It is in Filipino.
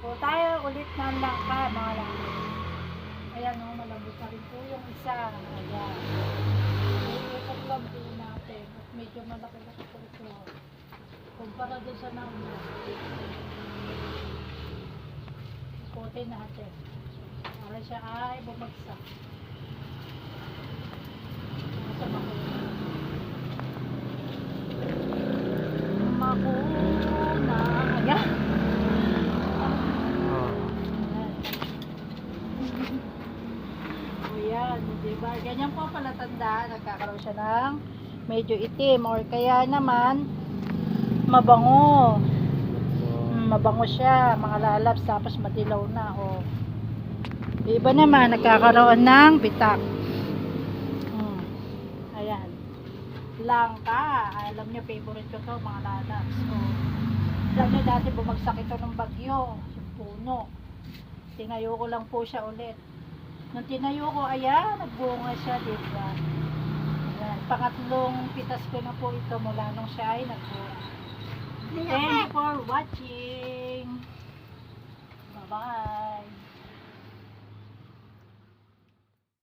Po tayo ulit ng langka, mga langka. Ayan o, malambot na rin po yung isa. Ayan. Iikot lang po natin. At medyo malaki-laki po ito. Kumpara doon sa nauna. Ikotin natin. Para siya ay bumagsak. O yan, di ba? Ganyan po pala tanda, nagkakaroon siya ng medyo itim or kaya naman mabango. Mm, mabango siya, mga lalabs tapos madilaw na. O. Iba naman, nagkakaroon ng bitak. Mm. Ayan. Langka. Alam niyo, favorite ko to, mga lalabs. O. Alam niyo, dati bumagsak ito ng bagyo, yung puno. Tinayo ko lang po siya ulit. Nung tinayo ko, ayan, nagbunga siya, di ba? Ayan, pangatlong pitas ko na po ito mula nung siya ay nagbunga. Thank you for watching.